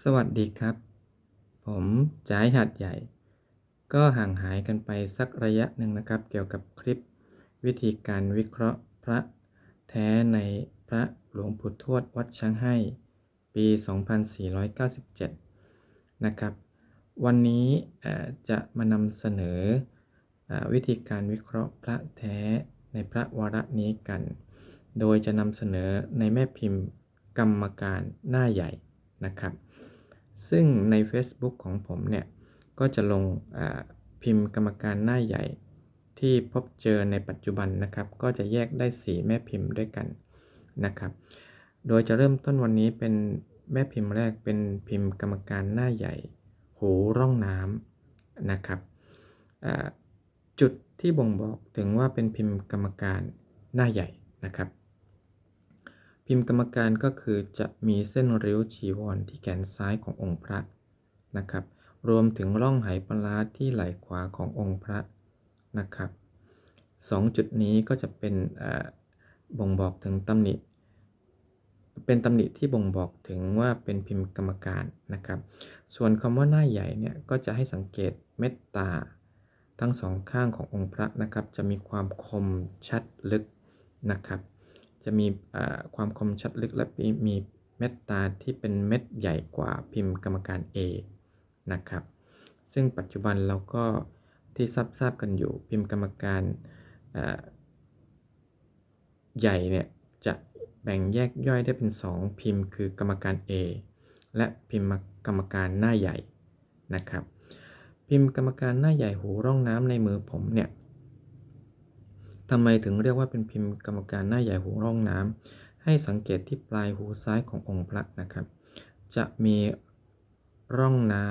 สวัสดีครับ ผมจ่ายหัดใหญ่ ก็ห่างหายกันไปสักระยะหนึ่งนะครับ เกี่ยวกับคลิป วิธีการวิเคราะห์พระแท้ในพระหลวงปู่ทวดวัดช้างให้ ปี 2497 นะครับ วันนี้จะมานำเสนอออวิธีการวิเคราะห์พระแท้ในพระวาระนี้กัน โดยจะนำเสนอในแม่พิมพ์กรรมการหน้าใหญ่ นะครับ ซึ่งใน Facebook ของผมเนี่ย ก็จะลงพิมพ์กรรมการหน้าใหญ่ที่พบเจอในปัจจุบันนะครับ ก็จะแยกได้ 4 แม่พิมพ์ด้วยกันนะครับ โดยจะเริ่มต้นวันนี้เป็นแม่พิมพ์แรกเป็นพิมพ์กรรมการหน้าใหญ่ หูร่องน้ำนะครับจุดที่บ่งบอกถึงว่าเป็นพิมพ์กรรมการหน้าใหญ่นะครับ พิมพ์กรรมการก็คือจะมีเส้นริ้วชีวรที่แขนซ้ายขององค์พระนะครับ รวมถึงร่องไหปลาที่ไหล่ขวาขององค์พระนะครับสองจุดนี้ก็จะเป็นบ่งบอกถึงตำหนิ เป็นตำหนิที่บ่งบอกถึงว่าเป็นพิมพ์กรรมการนะครับ ส่วนคำว่าหน้าใหญ่เนี่ยก็จะให้สังเกตเม็ดตา ทั้งสองข้างขององค์พระนะครับ จะมีความคมชัดลึกนะครับ จะมีความคมชัดลึกและมีเม็ดตาที่เป็นเม็ดใหญ่กว่าพิมพ์กรรมการ A นะครับ ซึ่งปัจจุบันเราก็ที่ทราบทราบกันอยู่พิมพ์กรรมการใหญ่เนี่ยจะแบ่งแยกย่อยได้เป็น 2 พิมพ์คือกรรมการ A และพิมพ์กรรมการหน้าใหญ่นะครับ พิมพ์กรรมการหน้าใหญ่หูร่องน้ำในมือผมเนี่ย ทำไมถึงเรียกว่าเป็นพิมพ์กรรมการหน้าใหญ่หูร่องน้ำให้สังเกตที่ปลายหูซ้ายขององค์พระนะครับ จะมีร่องน้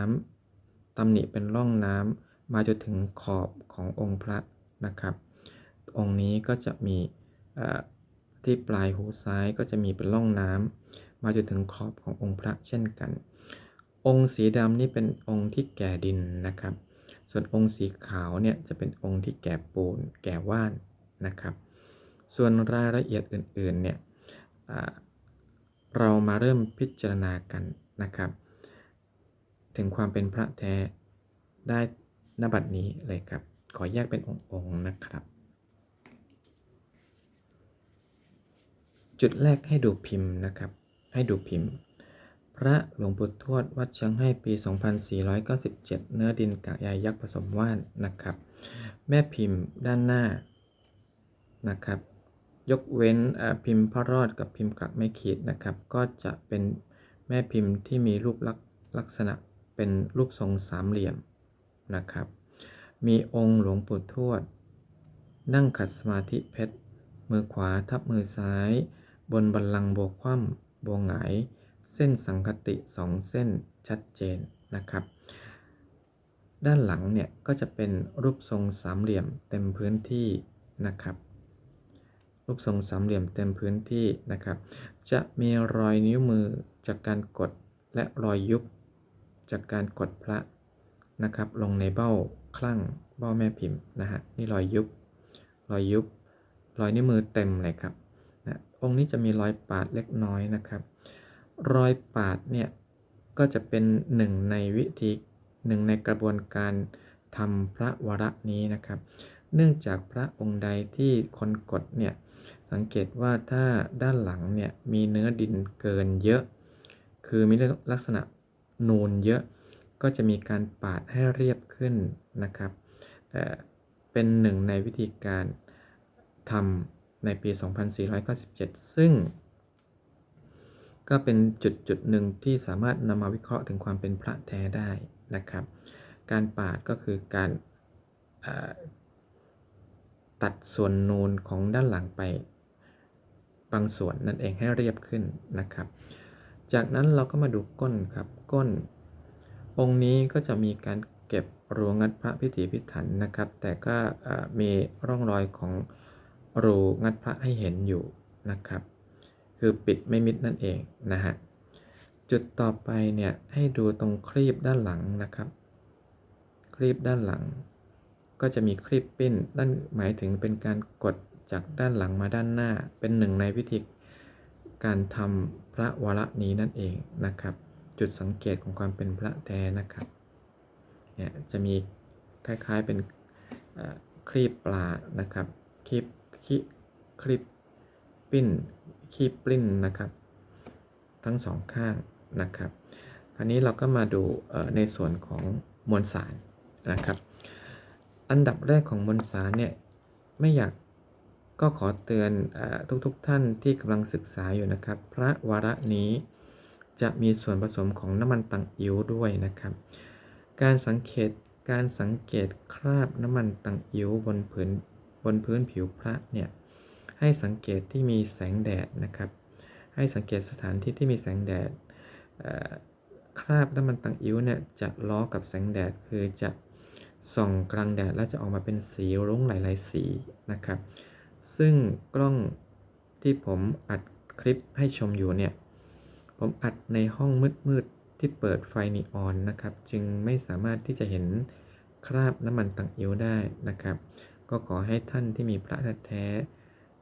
ำตำหนิเป็นร่องน้ำมาจนถึงขอบขององค์พระนะครับ องค์นี้ก็จะมีที่ปลายหูซ้ายก็จะมีเป็นร่องน้ำมาจนถึงขอบขององค์พระเช่นกัน องค์สีดำนี่เป็นองค์ที่แก่ดินนะครับ ส่วนองค์สีขาวเนี่ยจะเป็นองค์ที่แก่ปูนแก่ว่าน นะครับ ส่วนรายละเอียดอื่นๆเนี่ยเรามาเริ่มพิจารณากันนะครับ ถึงความเป็นพระแท้ได้ณบัดนี้เลยครับ ขอแยกเป็นองค์ๆนะครับ จุดแรกให้ดูพิมพ์นะครับ ให้ดูพิมพ์ พระหลวงปู่ทวดวัดเชียงให้ปี 2497 เนื้อดินกากใยยักษ์ผสมว่านนะครับ แม่พิมพ์ด้านหน้า นะครับ ยกเว้นพิมพ์พระรอดกับพิมพ์กลักไม่ขีดนะครับ ก็จะเป็นแม่พิมพ์ที่มีรูปลักษณ์ลักษณะเป็นรูปทรงสามเหลี่ยมนะครับ มีองค์หลวงปู่ทวด นั่งขัดสมาธิเพชร มือขวาทับมือซ้าย บนบัลลังก์โบวคว่ำโบวหงาย เส้นสังคติสองเส้นชัดเจนนะครับ ด้านหลังเนี่ยก็จะเป็นรูปทรงสามเหลี่ยมเต็มพื้นที่นะครับ รูปทรงสามเหลี่ยมเต็มพื้นที่นะครับ จะมีรอยนิ้วมือจากการกดและรอยยุบจากการกดพระนะครับ ลงในเบ้าคลั่งเบ้าแม่พิมพ์นะฮะนี่รอยยุบ รอยยุบ รอยนิ้วมือเต็มเลยครับนะองค์นี้จะมีรอยปาดเล็กน้อยนะครับ รอยปาดเนี่ยก็จะเป็นหนึ่งในวิธีหนึ่งในกระบวนการทำพระวระนี้นะครับ เนื่องจากพระองค์ใดที่คนกดเนี่ย สังเกตว่าถ้าด้านหลังเนี่ยมีเนื้อดินเกินเยอะ คือมีลักษณะนูนเยอะ ก็จะมีการปาดให้เรียบขึ้นนะครับเป็นหนึ่งในวิธีการทำในปี 2497 ซึ่ง ก็เป็นจุดจุดหนึ่งที่สามารถนำมาวิเคราะห์ถึงความเป็นพระแท้ได้นะครับ การปาดก็คือการตัดส่วนนูนของด้านหลังไป บางส่วนนั่นเองให้เรียบขึ้นนะครับ จากนั้นเราก็มาดูก้นครับ ก้น องค์นี้ก็จะมีการเก็บรูงัดพระพิถีพิถันนะครับ แต่ก็มีร่องรอยของรูงัดพระให้เห็นอยู่นะครับ คือปิดไม่มิดนั่นเองนะฮะจุดต่อไปเนี่ยให้ดูตรงครีบด้านหลังนะครับ ครีบด้านหลัง ก็จะมีครีบปิ้นนั่นหมายถึงเป็นการกด จากด้านหลังมาด้านหน้าเป็นหนึ่งในวิธีการทำพระวระนี้นั่นเองนะครับ จุดสังเกตของความเป็นพระแท้นะครับเนี่ยจะมีคล้ายๆเป็นเอ่อครีบปลานะครับครีบคีครีบปิ้นคีบปลิ้นนะครับ ทั้งสองข้างนะครับ คราวนี้เราก็มาดูในส่วนของมวลสารนะครับ อันดับแรกของมวลสารเนี่ยไม่อยาก ก็ขอเตือนอทุกๆทท่านที่กำลังศึกษาอยู่นะครับ พระวาระนี้จะมีส่วนผสมของน้ำมันตังอิ๋วด้วยนะครับ การสังเกตการสังเกตคราบน้ำมันตังอิ๋วบนผืนบนพื้นผิวพระเนี่ยให้สังเกตที่มีแสงแดดนะครับ ให้สังเกตสถานที่ที่มีแสงแดดคราบน้ำมันตังอิ๋วเนี่ยจะล้อกับแสงแดดคือจะส่องกลางแดดแล้วจะออกมาเป็นสีรุ้งหลาย ๆ สีนะครับ ซึ่งกล้องที่ผมอัดคลิปให้ชมอยู่เนี่ย ผมอัดในห้องมืดๆที่เปิดไฟนีออนนะครับ จึงไม่สามารถที่จะเห็นคราบน้ำมันตังอิ๋วได้นะครับ ก็ขอให้ท่านที่มีพระแท้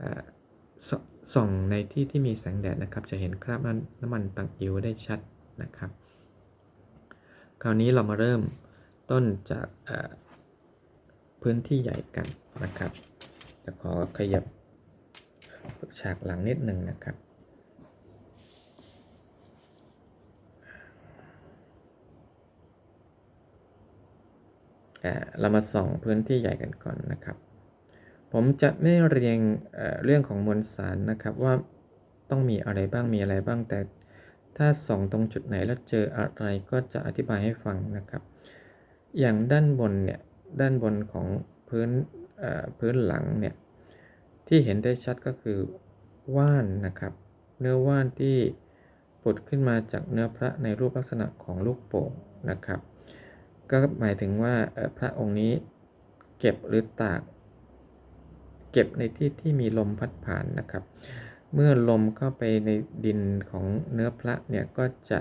ๆสส่องในที่ที่มีแสงแดดนะครับ จะเห็นคราบน้ำน้ำมันตังอิ๋วได้ชัดนะครับ คราวนี้เรามาเริ่มต้นจากพื้นที่ใหญ่กันนะครับ จะขอขยับฉากหลังนิดหนึ่งนะครับ เรามาส่องพื้นที่ใหญ่กันก่อนนะครับ ผมจะไม่เรียงเรื่องของมวลสารนะครับว่าต้องมีอะไรบ้างมีอะไรบ้างแต่ถ้าส่องตรงจุดไหนแล้วเจออะไรก็จะอธิบายให้ฟังนะครับ อย่างด้านบนเนี่ยด้านบนของพื้น พื้นหลังเนี่ยที่เห็นได้ชัดก็คือว่านนะครับ เนื้อว่านที่ปุดขึ้นมาจากเนื้อพระในรูปลักษณะของลูกโป่งนะครับ ก็หมายถึงว่าพระองค์นี้เก็บหรือตาก เก็บในที่ที่มีลมพัดผ่านนะครับ เมื่อลมเข้าไปในดินของเนื้อพระเนี่ยก็จะ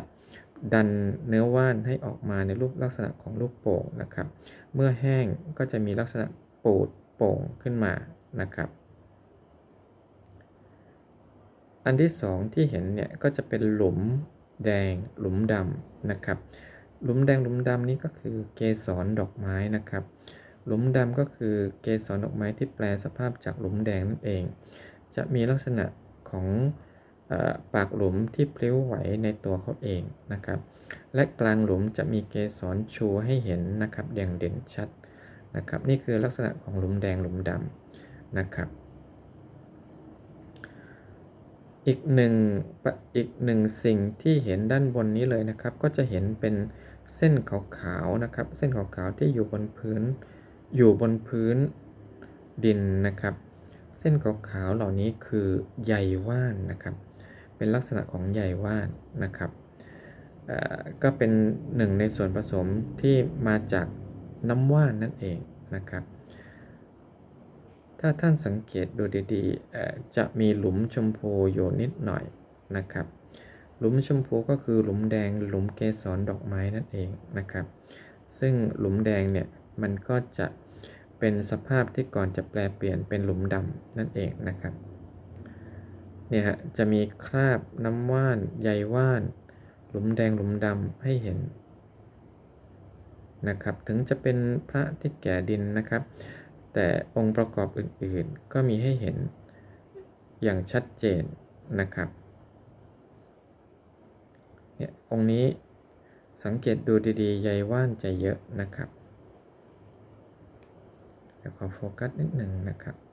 ดันเนื้อว่านให้ออกมาในรูปลักษณะของลูกโป่งนะครับ เมื่อแห้งก็จะมีลักษณะปูด โป่งขึ้นมานะครับ อันที่สองที่เห็นเนี่ยก็จะเป็นหลุมแดงหลุมดำนะครับ หลุมแดงหลุมดำนี้ก็คือเกสรดอกไม้นะครับ หลุมดำก็คือเกสรดอกไม้ที่แปลสภาพจากหลุมแดงนั่นเอง จะมีลักษณะของปากหลุมที่พลิ้วไหวในตัวเขาเองนะครับ และกลางหลุมจะมีเกสรชูให้เห็นนะครับอย่างเด่นชัด นะครับนี่คือลักษณะของหลุมแดงหลุมดำนะครับอีกหนึ่งอีกหนึ่งสิ่งที่เห็นด้านบนนี้เลยนะครับ ก็จะเห็นเป็นเส้นขาวๆนะครับ เส้นขาวๆที่อยู่บนพื้น อยู่บนพื้นดินนะครับ เส้นขาวๆเหล่านี้คือใยว่านนะครับ เป็นลักษณะของใยว่านนะครับก็เป็นหนึ่งในส่วนผสมที่มาจาก น้ำว่านนั่นเองนะครับ ถ้าท่านสังเกตดูดีๆ จะมีหลุมชมพูอยู่นิดหน่อยนะครับ หลุมชมพูก็คือหลุมแดงหลุมเกสรดอกไม้นั่นเองนะครับ ซึ่งหลุมแดงเนี่ยมันก็จะเป็นสภาพที่ก่อนจะแปลเปลี่ยนเป็นหลุมดำนั่นเองนะครับเนี่ยฮะจะมีคราบน้ำว่านใยว่าน หลุมแดงหลุมดำให้เห็น นะครับ ถึงจะเป็นพระที่แก่ดินนะครับ แต่องค์ประกอบอื่นๆ ก็มีให้เห็นอย่างชัดเจนนะครับเนี่ยองค์นี้สังเกตดูดีๆ ใยว่านจะเยอะนะครับเดี๋ยวขอโฟกัสนิดหนึ่งนะครับ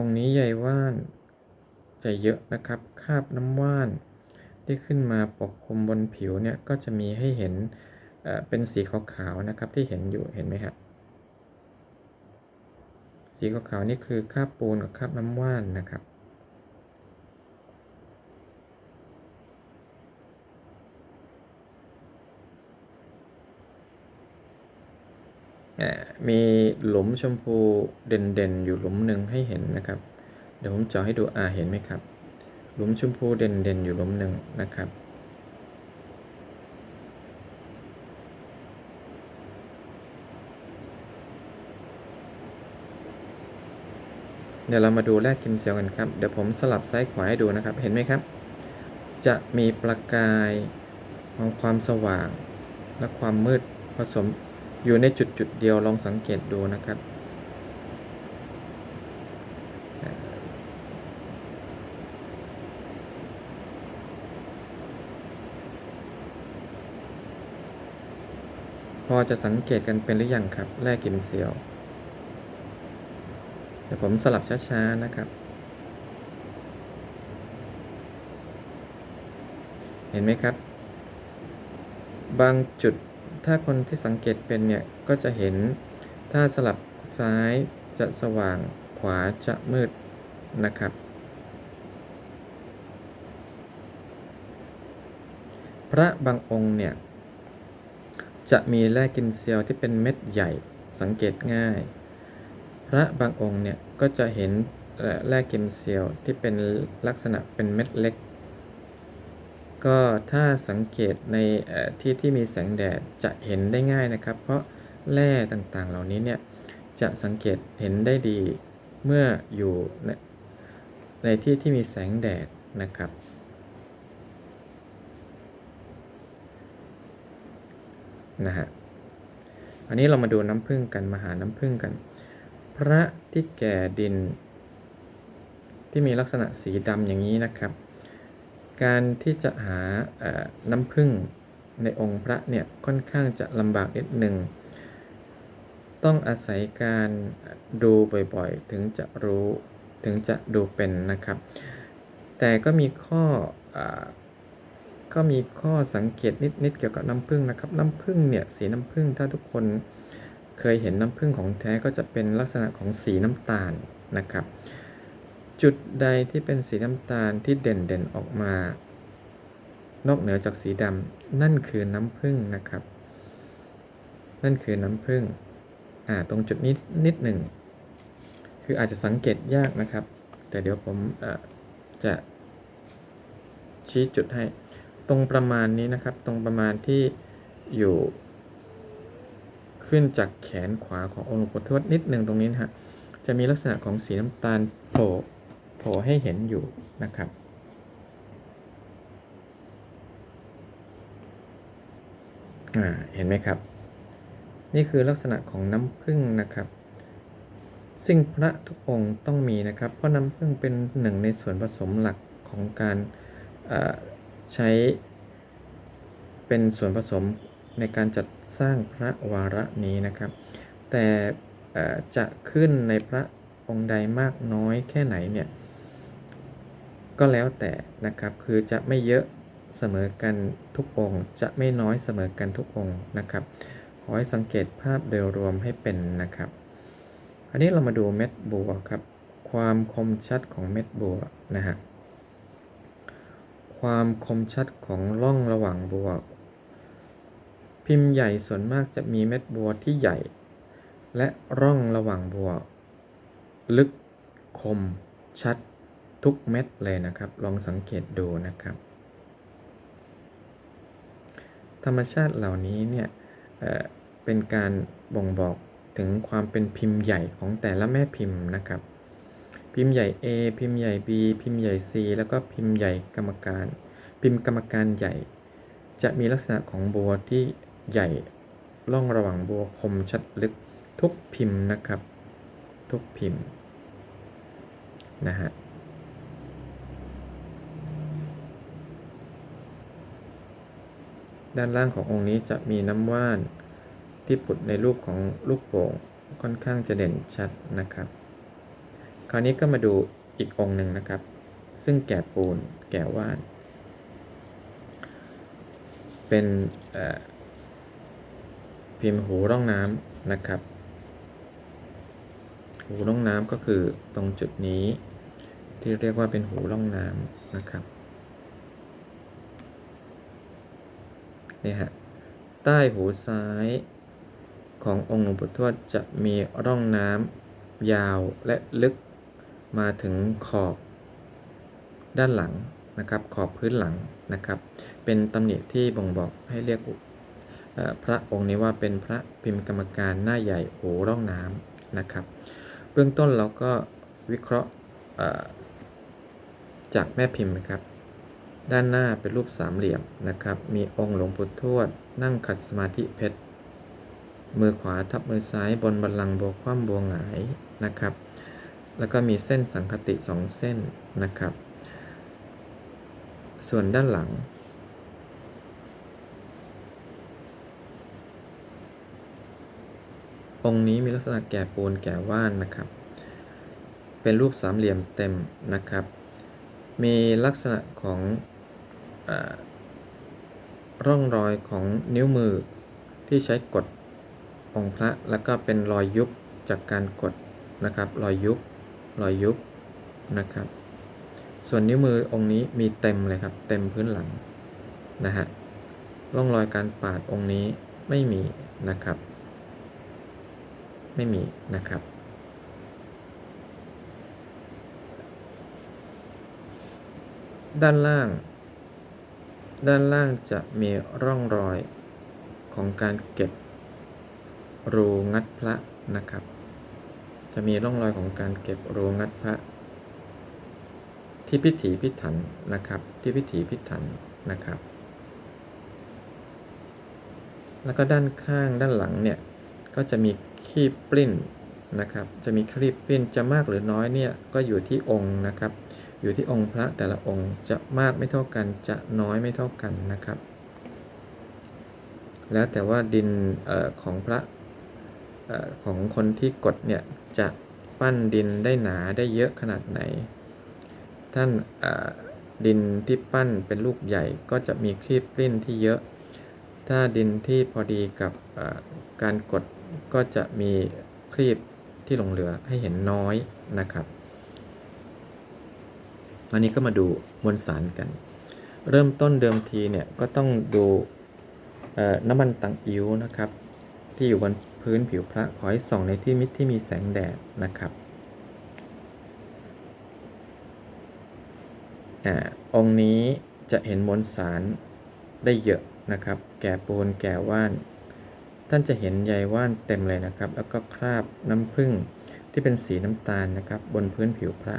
องนี้ใยว่านจะเยอะนะครับคราบน้ำว่านที่ขึ้นมาปกคลุมบนผิวเนี่ยก็จะมีให้เห็นเป็นสีขาวๆนะครับที่เห็นอยู่เห็นไหมครับสีขาวๆนี่คือคราบปูนกับคราบน้ำว่านนะครับ มีหลุมชมพูเด่นๆ อยู่หลุมหนึ่งให้เห็นนะครับ เดี๋ยวผมเจาะให้ดูอ่าเห็นไหมครับ หลุมชมพูเด่นๆ อยู่หลุมหนึ่งนะครับ เดี๋ยวเรามาดูแรกกินเซลกันครับ เดี๋ยวผมสลับซ้ายขวาให้ดูนะครับ เห็นไหมครับ จะมีประกายของความสว่างและความมืดผสม อยู่ในจุดจุดเดียวลองสังเกตดูนะครับ พอจะสังเกตกันเป็นหรือยังครับแร่กิมเซียว เดี๋ยวผมสลับช้าๆนะครับ เห็นไหมครับ บางจุด ถ้าคนที่สังเกตเป็นเนี่ย ก็จะเห็น ถ้าสลับซ้ายจะสว่างขวาจะมืดนะครับ พระบางองค์เนี่ย จะมีแร่กินเซียวที่เป็นเม็ดใหญ่สังเกตง่าย พระบางองค์เนี่ย ก็จะเห็นแร่กิมเซียวที่เป็นลักษณะเป็นเม็ดเล็ก ก็ถ้าสังเกตในที่ที่มีแสงแดดจะเห็นได้ง่ายนะครับ เพราะแร่ต่างๆ เหล่านี้เนี่ยจะสังเกตเห็นได้ดีเมื่ออยู่ในในที่ที่มีแสงแดดนะครับ นะฮะอันนี้เรามาดูน้ำผึ้งกันมาหาน้ำผึ้งกัน พระที่แก่ดินที่มีลักษณะสีดำอย่างนี้นะครับ การที่จะหาน้ำผึ้งในองค์พระเนี่ยค่อนข้างจะลำบากนิดหนึ่ง ต้องอาศัยการดูบ่อยๆ ถึงจะรู้ถึงจะดูเป็นนะครับ แต่ก็มีข้ออก็มีข้อสังเกตนิดๆเกี่ยวกับน้ำผึ้งนะครับ น้ำผึ้งเนี่ยสีน้ำผึ้งถ้าทุกคนเคยเห็นน้ำผึ้งของแท้ก็จะเป็นลักษณะของสีน้ำตาลนะครับ จุดใดที่เป็นสีน้ำตาลที่เด่นๆออกมา นอกเหนือจากสีดำนั่นคือน้ำผึ้งนะครับ นั่นคือน้ำผึ้งอ่าตรงจุดนี้นิดหนึ่ง คืออาจจะสังเกตยากนะครับ แต่เดี๋ยวผมจะชี้จุดให้ ตรงประมาณนี้นะครับ ตรงประมาณที่อยู่ ขึ้นจากแขนขวาขององค์หลวงปู่ทวดนิดหนึ่งตรงนี้นะฮะจะมีลักษณะของสีน้ำตาลโผล่ ผล่ให้เห็นอยู่นะครับ เห็นไหมครับ นี่คือลักษณะของน้ำผึ้งนะครับ ซึ่งพระทุกองค์ต้องมีนะครับ เพราะน้ำผึ้งเป็นหนึ่งในส่วนผสมหลักของการใช้เป็นส่วนผสมในการจัดสร้างพระวาระนี้นะครับ แต่จะขึ้นในพระองค์ใดมากน้อยแค่ไหนเนี่ย ก็แล้วแต่นะครับ คือจะไม่เยอะเสมอกันทุกองค์ จะไม่น้อยเสมอกันทุกองค์นะครับ ขอให้สังเกตภาพโดยรวมให้เป็นนะครับ อันนี้เรามาดูเม็ดบัวครับ ความคมชัดของเม็ดบัวนะฮะ ความคมชัดของร่องระหว่างบัว พิมพ์ใหญ่ส่วนมากจะมีเม็ดบัวที่ใหญ่ และร่องระหว่างบัว ลึกคมชัด ทุกเม็ดเลยนะครับ ลองสังเกตดูนะครับ ธรรมชาติเหล่านี้เนี่ยเเป็นการบ่งบอกถึงความเป็นพิมพ์ใหญ่ของแต่ละแม่พิมพ์นะครับ พิมพ์ใหญ่ A พิมพ์ใหญ่ B พิมพ์ใหญ่ C แล้วก็พิมพ์ใหญ่กรรมการ พิมพ์กรรมการใหญ่ จะมีลักษณะของบัวที่ใหญ่ล่องระหว่างบัวคมชัดลึกทุกพิมพ์นะครับ ทุกพิมพ์นะฮะ ด้านล่างขององค์นี้จะมีน้ำว่าน ที่ปุดในรูปของลูกโป่งค่อนข้างจะเด่นชัดนะครับ คราวนี้ก็มาดูอีกองค์หนึ่งนะครับ ซึ่งแก่ปูนแก่ว่าน เป็นพิมพ์หูร่องน้ำนะครับ หูร่องน้ำก็คือตรงจุดนี้ที่เรียกว่าเป็นหูร่องน้ำนะครับ นี่ฮะใต้หูซ้ายขององค์หลวงปู่ทวดจะมีร่องน้ำยาวและลึกมาถึงขอบด้านหลังนะครับ ขอบพื้นหลังนะครับ เป็นตำหนิที่บ่งบอกให้เรียกพระองค์นี้ว่าเป็นพระพิมพ์กรรมการหน้าใหญ่หูร่องน้ำนะครับ เบื้องต้นเราก็วิเคราะห์จากแม่พิมพ์นะครับ ด้านหน้าเป็นรูปสามเหลี่ยมนะครับ มีองค์หลวงปู่ทวด นั่งขัดสมาธิเพชร มือขวาทับมือซ้ายบนบัลลังก์โบวคว่ำโบวหงายนะครับ แล้วก็มีเส้นสังคติสองเส้นนะครับ ส่วนด้านหลัง องค์นี้มีลักษณะแก่ปูนแก่ว่านนะครับ เป็นรูปสามเหลี่ยมเต็มนะครับ มีลักษณะของ ร่องรอยของนิ้วมือที่ใช้กดองค์พระ แล้วก็เป็นรอยยุบจากการกดนะครับ รอยยุบรอยยุบนะครับ ส่วนนิ้วมือองค์นี้มีเต็มเลยครับ เต็มพื้นหลังนะฮะร่องรอยการปาดองค์นี้ไม่มีนะครับ ไม่มีนะครับ ด้านล่าง ด้านล่างจะมีร่องรอยของการเก็บรูงัดพระนะครับ จะมีร่องรอยของการเก็บรูงัดพระ ที่พิถีพิถันนะครับ ที่พิถีพิถันนะครับ แล้วก็ด้านข้างด้านหลังเนี่ยก็จะมีคีบปลิ้นนะครับ จะมีครีบปลิ้นจะมากหรือน้อยเนี่ยก็อยู่ที่องค์นะครับ อยู่ที่องค์พระแต่ละองค์จะมากไม่เท่ากันจะน้อยไม่เท่ากันนะครับ แล้วแต่ว่าดินออของพระออของคนที่กดเนี่ยจะปั้นดินได้หนาได้เยอะขนาดไหน ท่านออดินที่ปั้นเป็นลูกใหญ่ก็จะมีครีบปลิ้นที่เยอะ ถ้าดินที่พอดีกับการกดก็จะมีครีบที่หลงเหลือให้เห็นน้อยนะครับ วันนี้ก็มาดูมวลสารกัน เริ่มต้นเดิมทีเนี่ยก็ต้องดูน้ำมันตังอิ้วนะครับ ที่อยู่บนพื้นผิวพระขอให้ส่องในที่มิดที่มีแสงแดดนะครับอาองค์นี้จะเห็นมวลสารได้เยอะนะครับ แก่ปูนแก่ว่าน ท่านจะเห็นใยว่านเต็มเลยนะครับ แล้วก็คราบน้ำผึ้งที่เป็นสีน้ำตาลนะครับ บนพื้นผิวพระ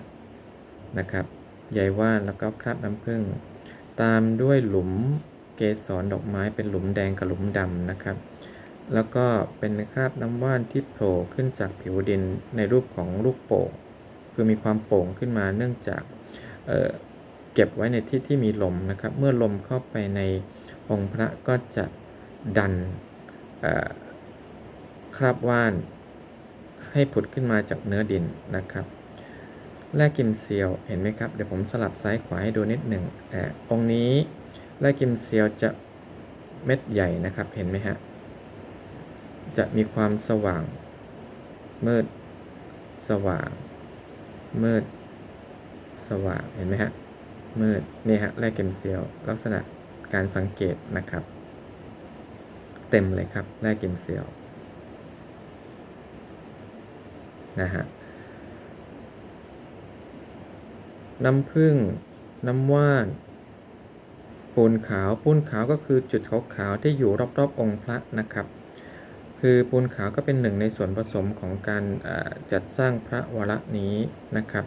นะครับ ใยว่านแล้วก็คราบน้ำผึ้งตามด้วยหลุมเกสรดอกไม้เป็นหลุมแดงกับหลุมดำนะครับ แล้วก็เป็นคราบน้ำว่านที่โผล่ขึ้นจากผิวดินในรูปของลูกโป่งคือมีความโป่งขึ้นมาเนื่องจากเเก็บไว้ในที่ที่มีลมนะครับ เมื่อลมเข้าไปในองค์พระก็จะดันคราบว่านให้ผุดขึ้นมาจากเนื้อดินนะครับ แร่กิมเซียวเห็นไหมครับ เดี๋ยวผมสลับซ้ายขวาให้ดูนิดหนึ่งอองค์นี้แร่กิมเซียวจะเม็ดใหญ่นะครับเห็นไหมฮะ จะมีความสว่าง มืด สว่าง มืด สว่างเห็นไหมฮะ มืด นี่ฮะแร่กิมเซียว ลักษณะการสังเกตนะครับ เต็มเลยครับแร่กิมเซียวนะฮะ น้ำผึ้งน้ำว่านปูนขาวปูนขาวก็คือจุดขาวๆที่อยู่รอบๆองค์พระนะครับ คือปูนขาวก็เป็นหนึ่งในส่วนผสมของการจัดสร้างพระวรนี้นะครับ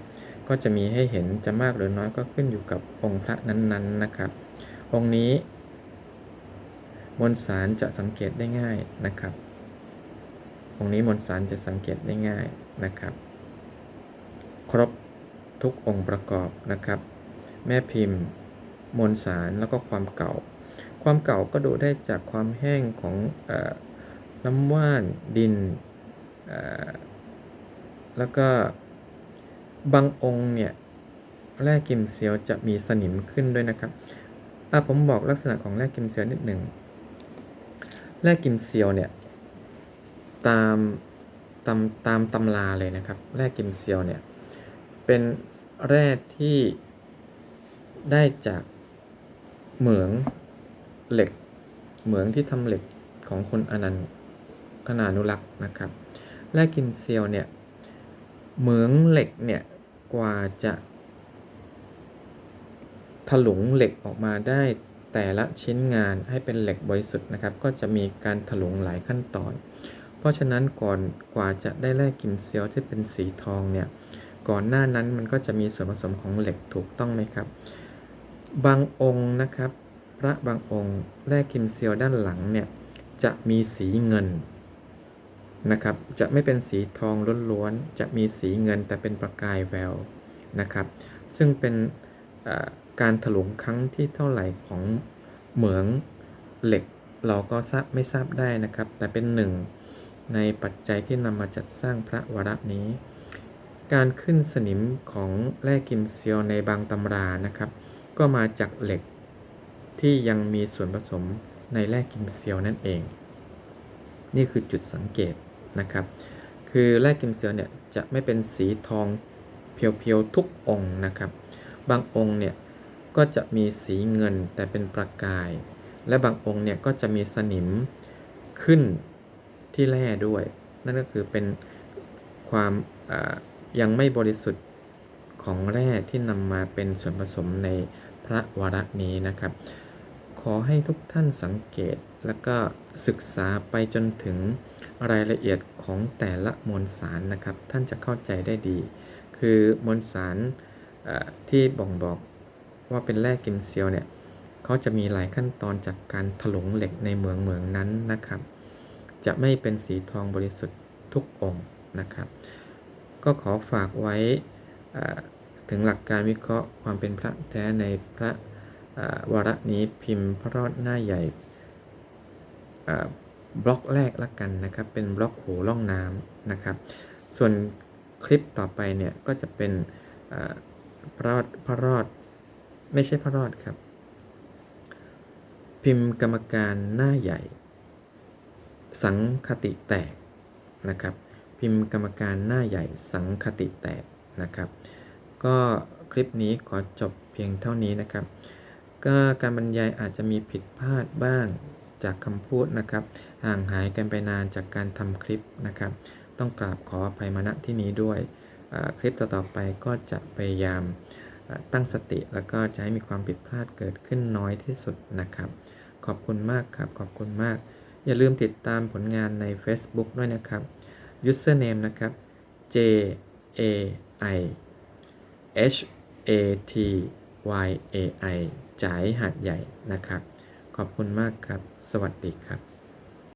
ก็จะมีให้เห็นจะมากหรือน้อยก็ขึ้นอยู่กับองค์พระนั้นๆนะครับ องค์นี้ มวลสารจะสังเกตได้ง่ายนะครับ องค์นี้มวลสารจะสังเกตได้ง่ายนะครับ ครบ ทุกองค์ประกอบนะครับ แม่พิมพ์ มวลสารแล้วก็ความเก่า ความเก่าก็ดูได้จากความแห้งของอน้ำว่านดิน แล้วก็บางองค์เนี่ยแร่กิมเซียวจะมีสนิมขึ้นด้วยนะครับอะผมบอกลักษณะของแร่กิมเซียวนิดหนึ่งแร่กิมเซียวเนี่ยตามตามตามตำราเลยนะครับ แร่กิมเซียวเนี่ยเป็น แร่ที่ได้จากเหมืองเหล็ก เหมืองที่ทำเหล็กของคนอนันต์ขนานุรักษ์นะครับ แร่กิมเซียวเนี่ยเหมืองเหล็กเนี่ยกว่าจะถลุงเหล็กออกมาได้แต่ละชิ้นงานให้เป็นเหล็กบริสุทธิ์นะครับ ก็จะมีการถลุงหลายขั้นตอน เพราะฉะนั้นก่อนกว่าจะได้แร่กิมเซียวที่เป็นสีทองเนี่ย ก่อนหน้านั้นมันก็จะมีส่วนผสมของเหล็กถูกต้องไหมครับ บางองค์นะครับ พระบางองค์แร่กิมเซียวด้านหลังเนี่ยจะมีสีเงินนะครับ จะไม่เป็นสีทองล้วนๆ จะมีสีเงินแต่เป็นประกายแววนะครับ ซึ่งเป็นการถลุงครั้งที่เท่าไหร่ของเหมืองเหล็กเราก็ทราบไม่ทราบได้นะครับ แต่เป็นหนึ่งในปัจจัยที่นำมาจัดสร้างพระวรนี้ การขึ้นสนิมของแร่กิมเซียวในบางตำรานะครับ ก็มาจากเหล็กที่ยังมีส่วนผสมในแร่กิมเซียวนั่นเอง นี่คือจุดสังเกตนะครับ คือแร่กิมเซียวเนี่ยจะไม่เป็นสีทองเพียวๆทุกองค์นะครับ บางองค์เนี่ยก็จะมีสีเงินแต่เป็นประกาย และบางองค์เนี่ยก็จะมีสนิมขึ้นที่แร่ด้วย นั่นก็คือเป็นความ ยังไม่บริสุทธิ์ของแร่ที่นำมาเป็นส่วนผสมในพระวรนี้นะครับ ขอให้ทุกท่านสังเกตแล้วก็ศึกษาไปจนถึงรายละเอียดของแต่ละมวลสารนะครับ ท่านจะเข้าใจได้ดี คือมวลสารที่บ่งบอกว่าเป็นแร่กิมเซียวเนี่ยเขาจะมีหลายขั้นตอนจากการถลุงเหล็กในเมืองเมืองนั้นนะครับ จะไม่เป็นสีทองบริสุทธิ์ทุกองค์นะครับ ก็ขอฝากไว้ถึงหลักการวิเคราะห์ความเป็นพระแท้ในพระวรนี้พิมพ์พระรอดหน้าใหญ่บล็อกแรกละกันนะครับ เป็นบล็อกหูล่องน้ำนะครับ ส่วนคลิปต่อไปเนี่ยก็จะเป็นพระรอดพระรอดไม่ใช่พระรอดครับ พิมพ์กรรมการหน้าใหญ่ สังคติแตกนะครับ พิมพ์กรรมการหน้าใหญ่สังคติแตกนะครับ ก็คลิปนี้ขอจบเพียงเท่านี้นะครับ ก็การบรรยายอาจจะมีผิดพลาดบ้างจากคำพูดนะครับ ห่างหายกันไปนานจากการทำคลิปนะครับ ต้องกราบขออภัยมาณที่นี้ด้วยคลิปต่อๆไปก็จะพยายามตั้งสติแล้วก็จะให้มีความผิดพลาดเกิดขึ้นน้อยที่สุดนะครับ ขอบคุณมากครับ ขอบคุณมาก อย่าลืมติดตามผลงานใน Facebook ด้วยนะครับ username นะครับ j a i h a t y a i จ่ายหัดใหญ่นะครับ ขอบคุณมากครับ สวัสดีครับ